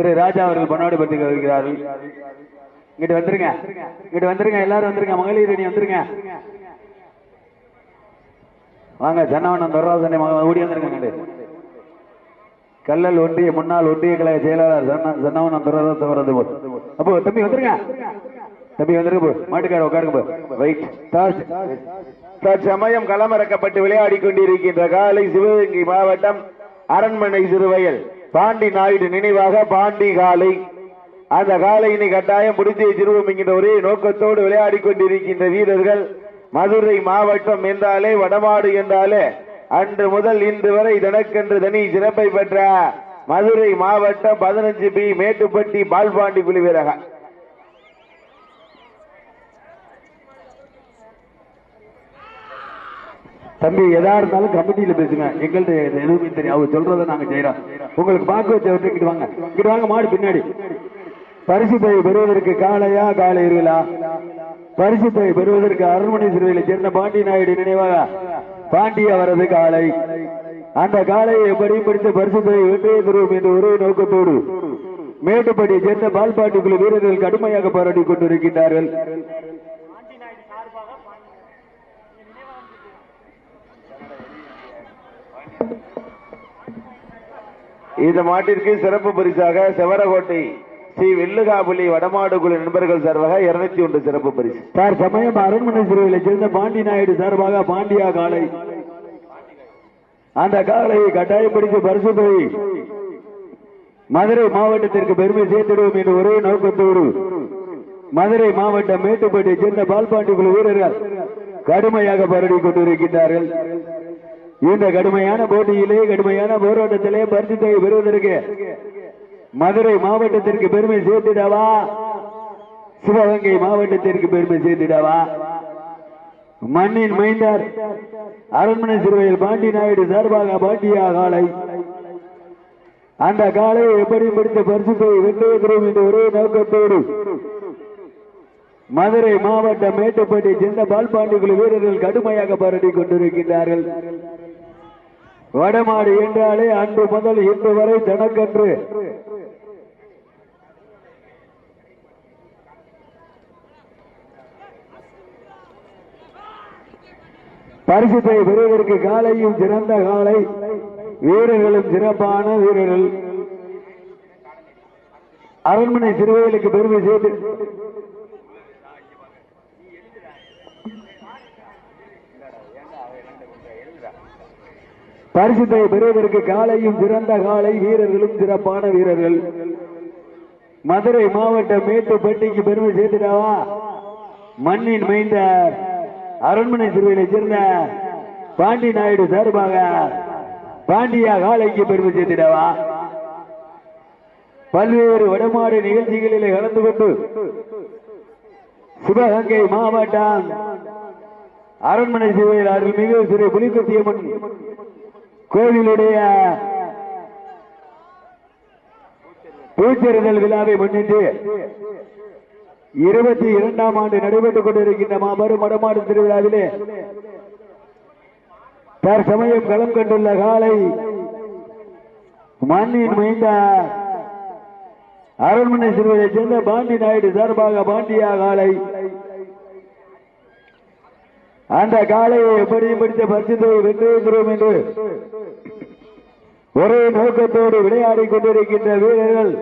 திரு ராஜா அவர்கள் பொன்னாடு பற்றி வருகிறார்கள் இங்கிட்டு வந்துருங்க. இங்கிட்டு வந்துருங்க. எல்லாரும் வந்துருங்க. மகளிர் அணி வந்துருங்க. வாங்க சன்னவனம் தொடராசனை ஓடி வந்துருங்க இங்கிட்டு. கல்லல் ஒன்றிய முன்னாள் ஒன்றிய கழக செயலாளர் சன்னவனம் தொடராசன் வரது போல் அப்போ தம்பி வந்துருங்க. தம்பி வந்துருங்க போ. மாட்டுக்கார உட்காருங்க போ. ரைட் டாஸ் தற்சமயம் களமிறக்கப்பட்டு விளையாடி கொண்டிருக்கின்ற காலை சிவகங்கை மாவட்டம் அரண்மனை சிறுவயல். பாண்டி நாயுடு நினைவாக பாண்டி காலை. அந்த காலையினை கட்டாயம் முடித்து வச்சிருவோம் என்கின்ற ஒரே நோக்கத்தோடு விளையாடி கொண்டிருக்கின்ற வீரர்கள் மதுரை மாவட்டம் என்றாலே வடமாடு என்றாலே அன்று முதல் இன்று வரை தனக்கென்று தனி சிறப்பை பெற்ற மதுரை மாவட்டம் பதினஞ்சு பி மேட்டுப்பட்டி பால்பாண்டி குழு வீரர்கள் தம்பி எதா இருந்தாலும் கமிட்டியில பேசுங்க. எங்கள்கிட்ட எதுவுமே தெரியும் அவர் சொல்றதை நாங்க செய்யறோம் உங்களுக்கு பார்க்க வச்சு விட்டு வாங்க. இங்கிட்டு வாங்க மாடு பின்னாடி. பரிசு தொகை பெறுவதற்கு காளையா இருவலா பரிசு தொகை பெறுவதற்கு அரண்மனை சிறுவையில் சேர்ந்த பாண்டி நாயுடு நினைவாக? பாண்டி அவரது காளை. அந்த காளையை எப்படியும் பிடித்த பரிசு தொகை வெற்றியை தருவோம் என்ற ஒரே நோக்கத்தோடு மேட்டுப்பட்டியை சேர்ந்த பால்பாட்டி குழு வீரர்கள் கடுமையாக போராடி கொண்டிருக்கின்றார்கள். இந்த மாட்டிற்கு சிறப்பு பரிசாக செவரகோட்டை ஸ்ரீ வெள்ளுகாபுலி வடமாடுகுழு நண்பர்கள் சார்பாக இருநூத்தி ஒன்று சிறப்பு பரிசு. சார் சமயம் அரண்மனை சிறுவையில் சேர்ந்த பாண்டி நாயுடு சார்பாக பாண்டியா காலை. அந்த காலை கட்டாயப்படுத்தி பரிசு போய் மதுரை மாவட்டத்திற்கு பெருமை சேர்த்திடுவோம் என்ற ஒரே நோக்கத்தோடு மதுரை மாவட்டம் மேட்டுப்பேட்டை சேர்ந்த பால்பாண்டி குழு வீரர்கள் கடுமையாக பரடி கொண்டிருக்கின்றார்கள். இந்த கடுமையான போட்டியிலே கடுமையான போராட்டத்திலே பரிசு தொகை பெறுவதற்கு மதுரை மாவட்டத்திற்கு பெருமை சேர்த்துடவா? சிவகங்கை மாவட்டத்திற்கு பெருமை சேர்த்துடவா? மண்ணின் மைந்தார் அரண்மனை சிறுவையில் பாண்டி நாயுடு சார்பாக பாண்டியா காளை அந்த காளையை எப்படி பிடித்த பரிசுத்தை வென்றே தரும் என்ற ஒரே நோக்கத்தோடு மதுரை மாவட்டம் மேட்டுப்பட்டி சின்ன பால்பாண்டி குழு வீரர்கள் கடுமையாக போராடி கொண்டிருக்கின்றார்கள். வடமாடு என்றாலே அன்று முதல் இன்று வரை தனக்கன்று. பரிசுத்தை பெறுவதற்கு காலையும் சிறந்த காலை. வீரர்களும் சிறப்பான வீரர்கள். அரண்மனை சிறுவைகளுக்கு பெருமை சேர்த்து பரிசுத்தை பெறுவதற்கு காலையும் சிறந்த காலை வீரர்களும் சிறப்பான வீரர்கள். மதுரை மாவட்டம் மேட்டுப்பட்டிக்கு பெருமை சேர்த்துட்டாவா? மண்ணின் மைந்த அரண்மனை சிறுவையை சேர்ந்த பாண்டி நாயுடு சார்பாக பாண்டியா காலைக்கு பெருமை சேர்த்திடவா பல்வேறு வடமாடு நிகழ்ச்சிகளில் கலந்து கொண்டு சிவகங்கை மாவட்டம் அரண்மனை சிறுவையில் அருள்மிகு சிறு புலிக்குத்தியம்மன் கோவிலுடைய பூச்செறிதல் விழாவை முன்னிட்டு இருபத்தி இரண்டாம் ஆண்டு நடைபெற்றுக் கொண்டிருக்கின்ற மாபெரும் மடமாடு திருவிழாவிலே தற்சமயம் களம் கண்டுள்ள காலை மண்ணின் மைந்த அரண்மனை சிறுவையை சேர்ந்த பாண்டி நாயுடு சார்பாக பாண்டியா காலை அந்த காளையை எப்படியும் பிடித்த பரிசுத்தை வென்றிருக்கிறோம் என்று ஒரே நோக்கத்தோடு விளையாடி கொண்டிருக்கின்ற வீரர்கள்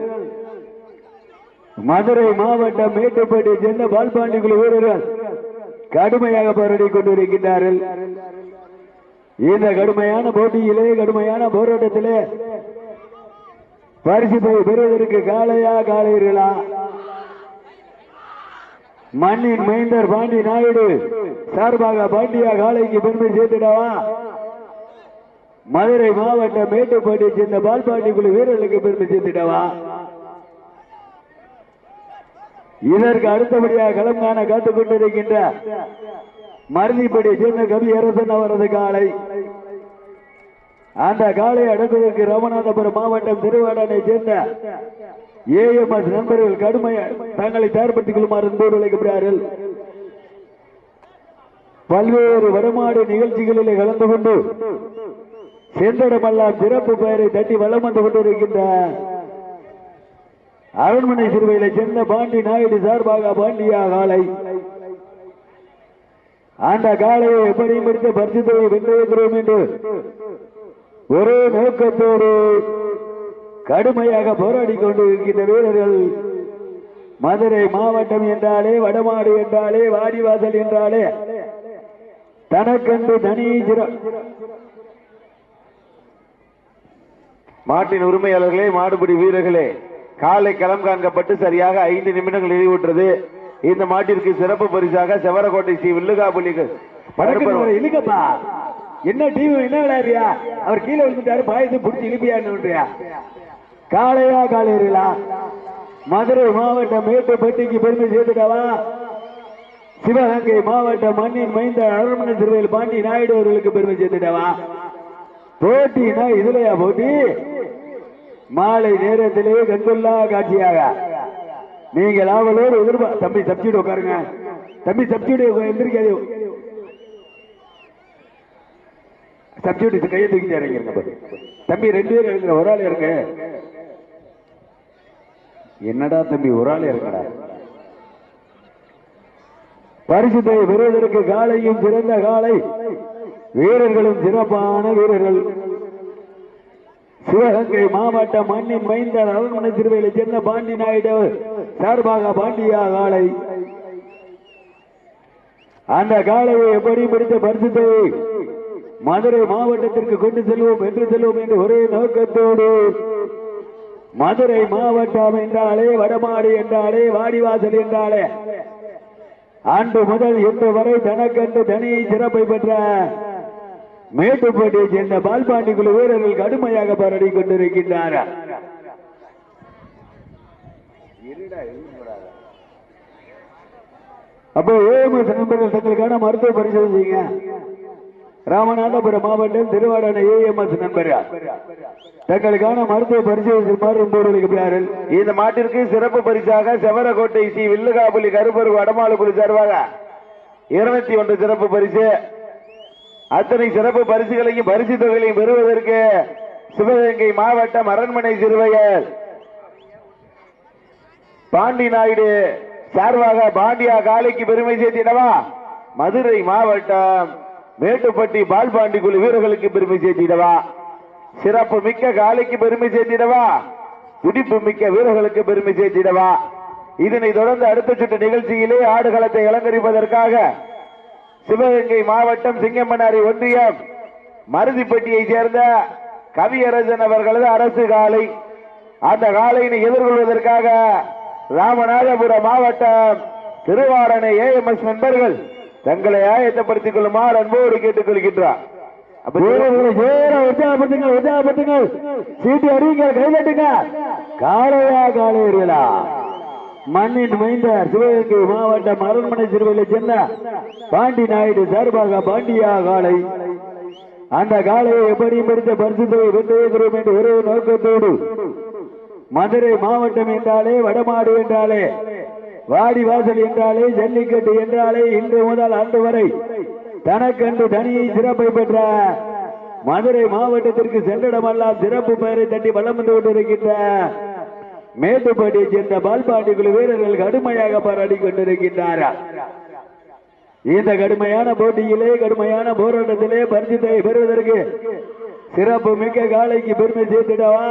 மதுரை மாவட்டம் மேட்டுப்பட்டி சென்ன பால்பாண்டி குழு வீரர்கள் கடுமையாக போராடி கொண்டிருக்கின்றார்கள். இந்த கடுமையான போட்டியிலே கடுமையான போராட்டத்திலே பரிசு பெறுவதற்கு காலையா காலையீர்களா மண்ணின் மைந்தர் பாண்டி நாயுடு சார்பாக பாண்டியா காளைக்கு பெருமை சேர்த்திடவா? மதுரை மாவட்டம் மேட்டுப்பாட்டியை சேர்ந்த பால்பாண்டி குழு வீரர்களுக்கு பெருமை சேர்த்திடவா? இதற்கு அடுத்தபடியாக களம் காண காத்துக் கொண்டிருக்கின்ற மருதிப்படியை சேர்ந்த கவி அரசன் அவரது காலை அந்த காலை அடக்குவதற்கு ராமநாதபுரம் மாவட்டம் திருவாடனை சேர்ந்த ஏஎம்எஸ் நண்பர்கள் கடுமையை தங்களை தயார்படுத்திக் கொள்ளுமாறு அன்போடு அழைக்கப்படுகிறார்கள். பல்வேறு வடமாடு நிகழ்ச்சிகளிலே கலந்து கொண்டு சென்றடமெல்லாம் சிறப்பு பெயரை தட்டி வளம் வந்து கொண்டிருக்கின்ற அரண்மனை சிறுவையில சேர்ந்த பாண்டி நாயுடு சார்பாக பாண்டியா காலை. அந்த காலையை எப்படியும் பிடித்த வென்று வைக்கிறோம் என்று ஒரே நோக்கத்தோடு கடுமையாக போராடி கொண்டு இருக்கின்ற வீரர்கள் மதுரை மாவட்டம் என்றாலே வடமாடு என்றாலே வாடிவாசல் என்றாலே தனக்கென்று தனி மாட்டின் உரிமையாளர்களே மாடுபிடி வீரர்களே காலை களம் காண்கப்பட்டு சரியாக ஐந்து நிமிடங்கள் நிறைவுற்றது இந்த மாட்டிற்கு சிறப்பு பரிசாக செவரக்கோட்டை ஸ்ரீ வில்லுகாபுலிக்கு படக்கு இழுக்கப்பா. என்ன டீம் என்ன விளையாடுறியா? அவர் கீழே விழுந்துட்டாரு பாயத்து புடிச்சு இழுப்பியான்னுன்றியா காளையா காளையர்களா? மதுரை மாவட்டம் மேட்டுப்பட்டிக்கு பெருமை சேர்த்துட்டவா சிவகங்கை மாவட்டம் மண்ணின் மைந்த அரண்மனை திருவையில் பாண்டி நாயுடு அவர்களுக்கு பெருமை சேர்த்துட்டவா போட்டினா இதுலயா போட்டி? மாலை நேரத்திலே கண்கொள்ளா காட்சியாக. நீங்கள் ஆவலோடு எதிர்பா தம்பி சப்ஜிட் உட்காருங்க. தம்பி சப்ஜிட் எந்திரிக்காது. சப்ஜிட் கையை தூக்கி இறங்கிருங்க தம்பி ரெண்டு பேரும் இறங்குற ஒரு ஆள் இறங்க. என்னடா தம்பி ஒரு ஆள் இருக்கடா. பரிசுத்தை பெறுவதற்கு காலையும் சிறந்த காலை வீரர்களும் சிறப்பான வீரர்கள். சிவகங்கை மாவட்ட மண்ணின் மைந்தர் அரண்மனை திருவையில சேர்ந்த பாண்டி நாயுடு சார்பாக பாண்டியா காளை. அந்த காளையை எப்படி பிடித்த பரிசுத்தை மதுரை மாவட்டத்திற்கு கொண்டு செல்வோம் என்று செல்வோம் என்று ஒரே நோக்கத்தோடு மதுரை மாவட்டம் என்றாலே வடமாடு என்றாலே வாடிவாசல் என்றாலே. ஆண்டு முதல் இன்று வரை தனக்கண்டு தனியை சிறப்பை பெற்ற மேட்டுப்பட்டியை சேர்ந்த பால்பாண்டி குழு வீரர்கள் கடுமையாக பரடி கொண்டிருக்கின்றார். அப்போ ஏஎம்எஸ் நண்பர்கள் தங்களுக்கான மருத்துவ பரிசோதனை ராமநாதபுரம் மாவட்டம் திருவாடான ஏஎம்எஸ் நண்பர். தங்களுக்கான மருத்துவ பரிசோதனை மாறும் இந்த மாட்டிற்கு சிறப்பு பரிசாக செவரகோட்டை ஸ்ரீ வில்லுகாபுலி கருப்பரு வடமாளுக்குழு சார்பாக இருநூத்தி ஒன்று சிறப்பு பரிசு. அத்தனை சிறப்பு பரிசுகளையும் பரிசு தொகைகளையும் பெறுவதற்கு சிவகங்கை மாவட்டம் அரண்மனை சிறுவையர் பாண்டி நாயுடு சார்பாக பாண்டியா காலைக்கு பெருமை சேர்த்திடவா? மதுரை மாவட்டம். மேட்டுப்பட்டி பால்பாண்டி குழு வீரர்களுக்கு பெருமை சேர்த்திடவா? சிறப்பு மிக்க காலைக்கு பெருமை சேர்த்திடவா? துடிப்பு மிக்க வீரர்களுக்கு பெருமை சேர்த்திடவா? இதனை தொடர்ந்து அடுத்த சுற்று நிகழ்ச்சியிலே ஆடுகளத்தை அலங்கரிப்பதற்காக சிவகங்கை மாவட்டம் சிங்கமனாரி ஒன்றியம் மருதிப்பட்டியை சேர்ந்த கவியரசன் அவர்களது அரசு காலை அந்த காலையினை எதிர்கொள்வதற்காக ராமநாதபுரம் மாவட்டம் திருவாரணை ஏஎம்எஸ் நண்பர்கள் தங்களை ஆயத்தப்படுத்திக் கொள்ளுமாறு அன்போடு கேட்டுக் கொள்கின்றார் அப்ப வீரர்களை சேர உற்சாகப்படுத்துங்க உற்சாகப்படுத்துங்க சீட்டு அறிவிங்க கைதட்டுங்க. காளையா காளையர்களா மண்ணின் மைந்த சிவகங்கை மாவட்டம் அரண்மனை சிறுவையில சென்ற பாண்டி நாயுடு சார்பாக பாண்டியா காளை அந்த காளையை எப்படியும் படித்த பரிசுத்தை வென்றேகிறோம் என்று ஒரே நோக்கத்தோடு மதுரை மாவட்டம் என்றாலே வடமாடு என்றாலே வாடி வாசல் என்றாலே ஜல்லிக்கட்டு என்றாலே இன்று முதல் அன்று வரை தனக்கென்று தனியை சிறப்பை பெற்ற மதுரை மாவட்டத்திற்கு சென்றிடமெல்லாம் சிறப்பு பெயரை தட்டி வளம் வந்து கொண்டிருக்கின்ற மேட்டுப்பாட்டியை சேர்ந்த பால்பாண்டி குழு வீரர்கள் கடுமையாக பாராடி கொண்டிருக்கின்றார்கள் இந்த கடுமையான போட்டியிலே கடுமையான போராட்டத்திலே பரிசுத்தை பெறுவதற்கு சிறப்பு மிக்க காலைக்கு பெருமை சேர்த்திடவா?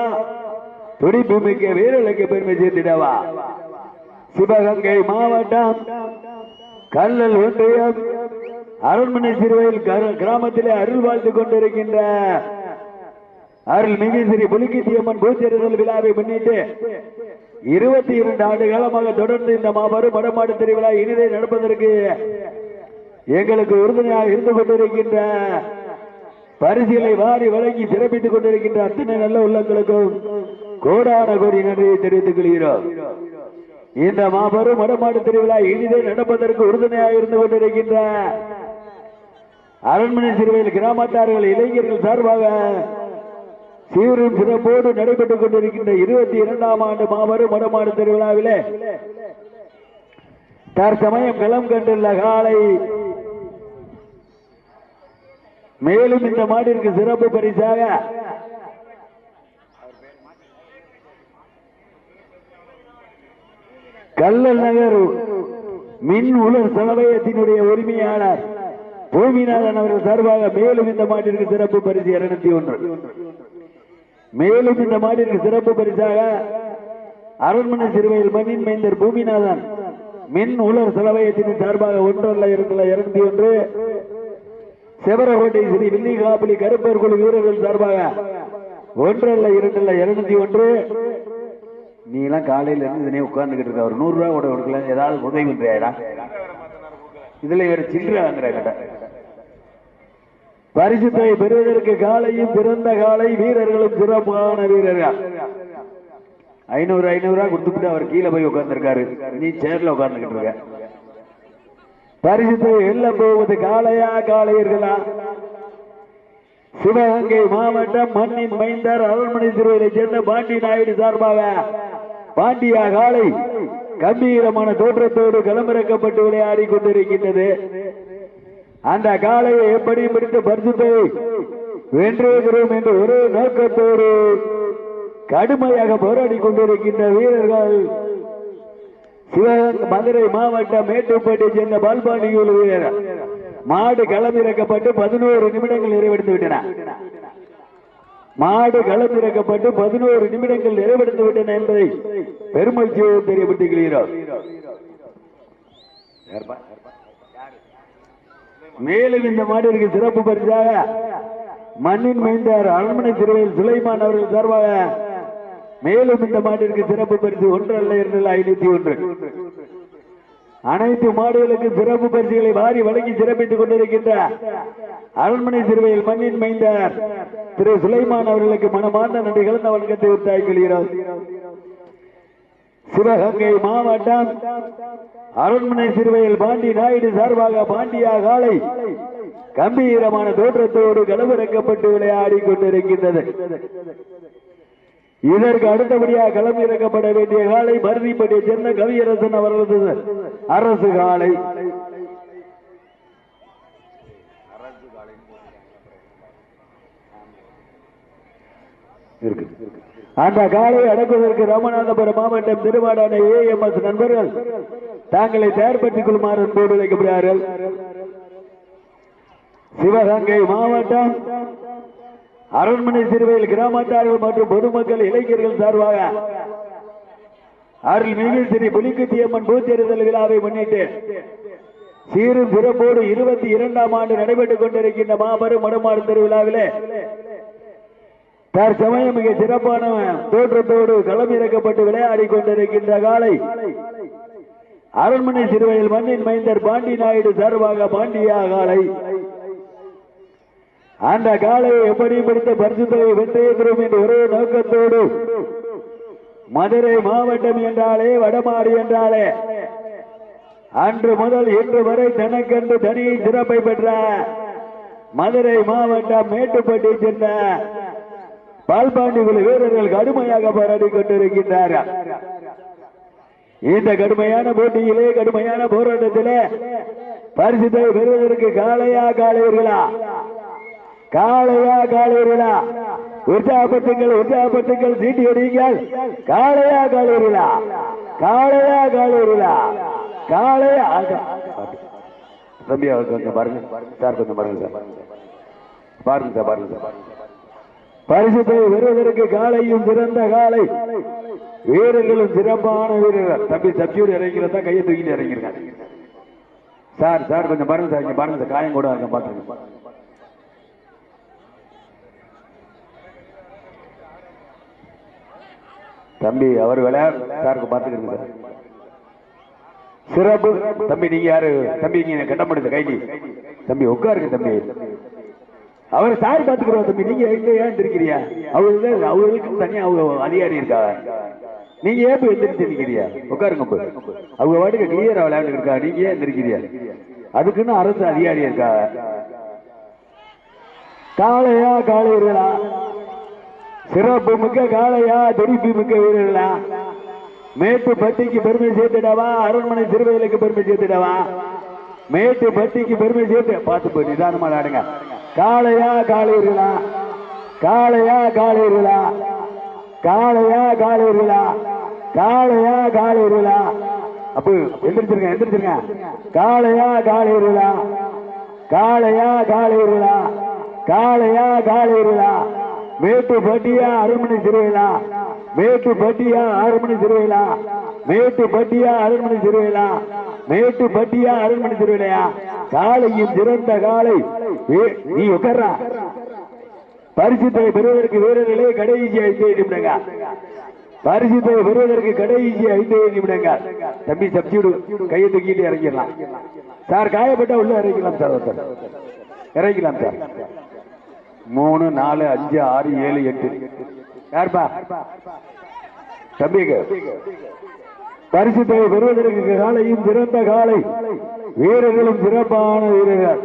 துடிப்பு மிக்க வீரர்களுக்கு பெருமை சேர்த்திடவா? சிவகங்கை மாவட்டம் கல்லல் ஒன்றியம் அரண்மனை சிறுவையில் கிராமத்திலே அருள் வாழ்ந்து கொண்டிருக்கின்ற அருள் மிகு ஸ்ரீ புலிகித்தியம்மன் பூச்செறிதல் விழாவை முன்னிட்டு இருபத்தி இரண்டு ஆண்டு காலமாக தொடர்ந்து இந்த மாபெரும் வடமாடு திருவிழா இனிதை நடப்பதற்கு எங்களுக்கு உறுதுணையாக இருந்து கொண்டிருக்கின்ற பரிசுகளை வாரி வழங்கி சிறப்பித்துக் கொண்டிருக்கின்ற அத்தனை நல்ல உள்ளங்களுக்கும் கோடான கோடி நன்றியை தெரிவித்துக் கொள்கிறோம். இந்த மாபெரும் வடமாடு திருவிழா இனிதே நடப்பதற்கு உறுதுணையாக இருந்து கொண்டிருக்கின்ற அரண்மனை சிறுவையில் கிராமத்தார்கள் இளைஞர்கள் சார்பாக சீரும் சிறப்போடு நடைபெற்றுக் கொண்டிருக்கின்ற இருபத்தி இரண்டாம் ஆண்டு மாபெரும் வடமாடு திருவிழாவிலே தற்சமயம் களம் கண்டுள்ள காலை மேலும் இந்த மாடிற்கு சிறப்பு பரிசாக கல்லல் நகர். மின் உலர் சலவயத்தினுடைய உரிமையாளர் பூமிநாதன் அவர்கள் சார்பாக மேலும் இந்த மாட்டிற்கு சிறப்பு பரிசு இருநூத்தி ஒன்று. மேலும் இந்த மாட்டிற்கு சிறப்பு பரிசாக அரண்மனை சிறுவையில் மண்ணின் மைந்தர் பூமிநாதன் மின் உலர் செலவயத்தின் சார்பாக ஒன்றல்ல இரண்டுல இருநூத்தி ஒன்று. செவரகோட்டை ஸ்ரீ வில்லிகாபலி கருப்பர் குழு வீரர்கள் சார்பாக ஒன்றல்ல இரண்டல்ல இருநூத்தி ஒன்று. நீ எல்லாம் காலையில இருந்து இதனே உட்கார்ந்துகிட்டு இருக்க ஒரு நூறு ரூபா கூட கொடுக்கல ஏதாவது உதவி பண்றியாடா? இதுல இவர் சில்லறை வாங்குறாங்க பரிசுத்தை பெறுவதற்கு காலையும் பிறந்த காலை வீரர்களும் சிறப்பான வீரர்கள். ஐநூறு ஐநூறு ரூபா கொடுத்துட்டு அவர் கீழே போய் உட்கார்ந்துருக்காரு. நீ சேர்ல உட்கார்ந்துகிட்டு இருக்க. பரிசுத்தை வெல்ல போவது காளையா காளையர்களா? சிவகங்கை மாவட்டம் மண்ணின் மைந்தர் அரண்மனை திருவையை சேர்ந்த பாண்டி நாயுடு சார்பாக பாண்டியா காளை கம்பீரமான தோற்றத்தோடு களமிறக்கப்பட்டு விளையாடி கொண்டிருக்கின்றது. அந்த காளையை எப்படி பிடித்து பரிசுத்தை வென்றுகிறோம் என்ற ஒரு நோக்கத்தோடு கடுமையாக போராடி கொண்டிருக்கின்ற வீரர்கள் சிவகங்கை மதுரை மாவட்டம் மேட்டுப்பட்டி சேர்ந்த பால்பாண்டியூர் வீரர். மாடு களமிறக்கப்பட்டு பதினோரு நிமிடங்கள் நிறைவடைந்து விட்டன. மாடு களமிறக்கப்பட்டு பதினோரு நிமிடங்கள் நிறைவடைந்து விட்டன என்பதை பெருமகிழ்ச்சியோடு தெரியப்படுத்துகிறீர்கள் மேலும் இந்த மாடிற்கு சிறப்பு பரிசாக மண்ணின் மைந்தார் அரண்மனை திருவையில் சுலைமான் அவர்கள் சார்பாக மேலும் இந்த மாட்டிற்கு சிறப்பு பரிசு ஒன்று அல்ல இரண்டு ஐநூத்தி ஒன்று. அனைத்து மாடுகளுக்கு சிறப்பு பரிசுகளை வாரி வழங்கி சிறப்பித்துக் கொண்டிருக்கின்ற அரண்மனை சிறுவையில் மண்ணின் மைந்தார் திரு சுலைமான் அவர்களுக்கு மனமார்ந்த நன்றி கலந்த வணக்கத்தை உத்தாய் கொள்கிறோம். சிவகங்கை மாவட்டம் அரண்மனை சிறுவையில் பாண்டி நாயுடு சார்பாக பாண்டியா காலை கம்பீரமான தோற்றத்தோடு களமிறக்கப்பட்டு விளையாடி கொண்டிருக்கின்றது. இதற்கு அடுத்தபடியாக களம் இறக்கப்பட வேண்டிய காலை மருதிப்பட்டியை சேர்ந்த கவியரசன் அவர்களது அரசு காலை. அந்த காலை அடக்குவதற்கு ராமநாதபுரம் மாவட்டம் திருவாடான ஏஎம்எஸ் நண்பர்கள் தாங்களை தயார்படுத்திக் கொள்ளுமாறு அன்போடு வைக்கப்படுகிறார்கள் சிவகங்கை மாவட்டம் அரண்மனை சிறுவையில் கிராமத்தார்கள் மற்றும் பொதுமக்கள் இளைஞர்கள் சார்பாக அருள்மிகு ஸ்ரீ புலிக்குத்தியம்மன் பூத்தெறிதல் விழாவை முன்னிட்டு சீரும் சிறப்போடு இருபத்தி இரண்டாம் ஆண்டு நடைபெற்றுக் கொண்டிருக்கின்ற மாபெரும் மடமாடு திருவிழாவிலே தற்சமயம் மிக சிறப்பான தோற்றத்தோடு களமிறக்கப்பட்டு விளையாடி கொண்டிருக்கின்ற காலை அரண்மனை சிறுவையில் மண்ணின் மைந்தர் பாண்டி நாயுடு சார்பாக பாண்டியா காலை. அந்த காலையை எப்படி பிடித்த பரிசுத்தலை வெற்றியிருக்கிறோம் என்ற ஒரே நோக்கத்தோடு மதுரை மாவட்டம் என்றாலே வடமாடு என்றாலே. அன்று முதல் இன்று வரை தனக்கென்று தனி சிறப்பை பெற்ற மதுரை மாவட்டம் மேட்டுப்பட்டி சென்ற பால்பாண்டி குழு வீரர்கள் கடுமையாக போராடி கொண்டிருக்கின்றார்கள் இந்த கடுமையான போட்டியிலே கடுமையான போராட்டத்திலே பரிசுத்தை பெறுவதற்கு காலையா காளையர்களா? காளையா காளையர்களா உற்சாகப்பட்டுங்கள் உற்சாகப்பட்டுங்கள் சீட்டி அடியுங்கள். காளையா காளையர்களா காளையா காளையர்களா காளையா தம்பி அவர் கொஞ்சம் பாருங்க. சார் கொஞ்சம் பாருங்க சார். பாருங்க சார் பாருங்க சார். பரிசுத்தை வருவதற்கு காலையும் சிறந்த காலை வீரர்களும் சிறப்பான வீரர்கள். தம்பி சப்ஜூர் இறங்கிறதா கையை தூக்கிட்டு இறங்கிருக்காங்க சார் சார் கொஞ்சம் பாருங்க சார் இங்க பாருங்க சார். காயம் கூட இருக்க பாத்துருங்க தம்பி அவர் விளையாடு சாருக்கு பாத்துக்கிறீங்க சார் சிறப்பு. தம்பி நீங்க யாரு? தம்பி நீங்க கட்ட முடியுது கைடி தம்பி உட்காருங்க தம்பி. அவர் சார் பார்த்துக்கிறோம் தம்பி. நீங்க எங்க ஏன் இருக்கிறியா அவரு அவங்களுக்கு தனியா அவங்க அதிகாரி இருக்காங்க நீங்க ஏன் போய் எந்திரிச்சு நிக்கிறியா உட்காருங்க போய் அவங்க வாட்டுக்கு கிளியரா விளையாண்டு இருக்கா? நீங்க ஏன் எந்திரிக்கிறியா அதுக்குன்னு அரசு அதிகாரி இருக்கா? காளையா காளையர்களா? சிறப்பு மிக்க காளையா துடிப்பு மிக்க வீரர்களா? மேட்டு பட்டிக்கு பெருமை சேர்த்துடவா? அரண்மனை திருவையிலுக்கு பெருமை சேர்த்துடவா? மேட்டு பட்டிக்கு பெருமை சேர்த்து பார்த்து போய் நிதானமா ஆடுங்க காளையா காளையர்களா? காளையா காளையர்களா? காளையா காளையர்களா? காளையா காளையர்களா? அப்போ எந்திரிச்சிருங்க எந்திரிச்சிருங்க. காளையா காளையர்களா? காளையா காளையர்களா? காளையா காளையர்களா? மேட்டு பட்டியா அரண்மனை திருவிழா. மேட்டு பட்டியா அரண்மனை திருவிழா. மேட்டு பட்டியா அரண்மனை திருவிழா. மேட்டு பட்டியா அரண்மனை திருவிழா. காலையும் சிறந்த காலை. ஏ- நீ உட்கார்றா. பரிசுத்தை பெறுவதற்கு வீரர்களே கடைசி ஐந்து நிமிடங்க. பரிசுத்தை பெறுவதற்கு கடைசி ஐந்து நிமிடங்க. தம்பி சப்ஜிடு கையை தூக்கிட்டு இறங்கிடலாம். சார் காயப்பட்டா உள்ள இறங்கிக்கலாம் சார் ஒருத்தர். இறங்கிக்கலாம் சார். மூணு நாலு அஞ்சு ஆறு ஏழு எட்டு. யாருப்பா? தம்பிங்க தொகை பெறுவதற்கு காலையும் சிறந்த காலை. வீரர்களும் சிறப்பான வீரர்கள்.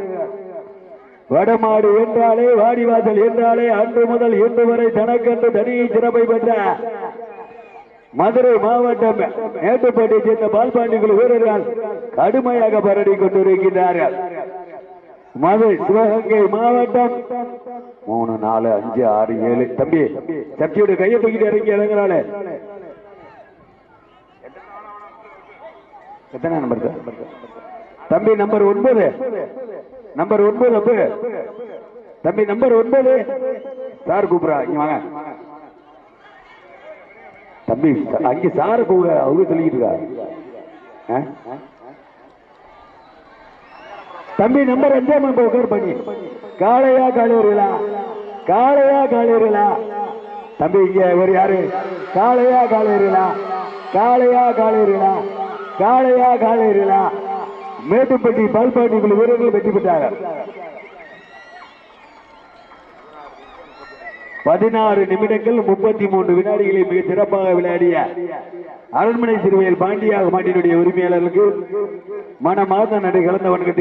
வடமாடு என்றாலே வாடிவாசல் என்றாலே அன்று முதல் இன்று வரை தனக்கென்று தனியை சிறப்பை பெற்ற மதுரை மாவட்டம் மேட்டுப்பட்டியை சேர்ந்த பால்பாண்டிகள் வீரர்கள் கடுமையாக பரடி கொண்டிருக்கிறார்கள் மதுரை சிவகங்கை மாவட்டம். மூணு நாலு அஞ்சு ஆறு ஏழு. தம்பி சப்சியோட கையை தூக்கிட்டு இறங்கி இறங்குறாள். எத்தனை நம்பர் தம்பி நம்பர் ஒன்பது. நம்பர் ஒன்பது அப்ப தம்பி நம்பர் ஒன்பது. சார் கூப்பிடா இங்க வாங்க. தம்பி அங்க சார கூப்பிட அவங்க சொல்லிக்கிட்டு இருக்கா? தம்பி நம்பர் அஞ்சாம் நம்பர் உட்கார் பண்ணி. காளையா காளையர்களா காளையா காளையர்களா தம்பி இங்க இவர் யாரு? காளையா காளையர்களா காளையா காளையர்களா காளையா காளையர்களா மேட்டுப்பட்டி பால்பாட்டிக்குழு வீரர்கள் வெற்றி பெற்றார்கள் பதினாறு நிமிடங்கள் முப்பத்தி மூன்று வினாடிகளை மிக சிறப்பாக விளையாடிய அரண்மனை சிறுவையில் பாண்டியாக மாட்டினுடைய உரிமையாளர்களுக்கு மனமார்ந்த நடை கலந்த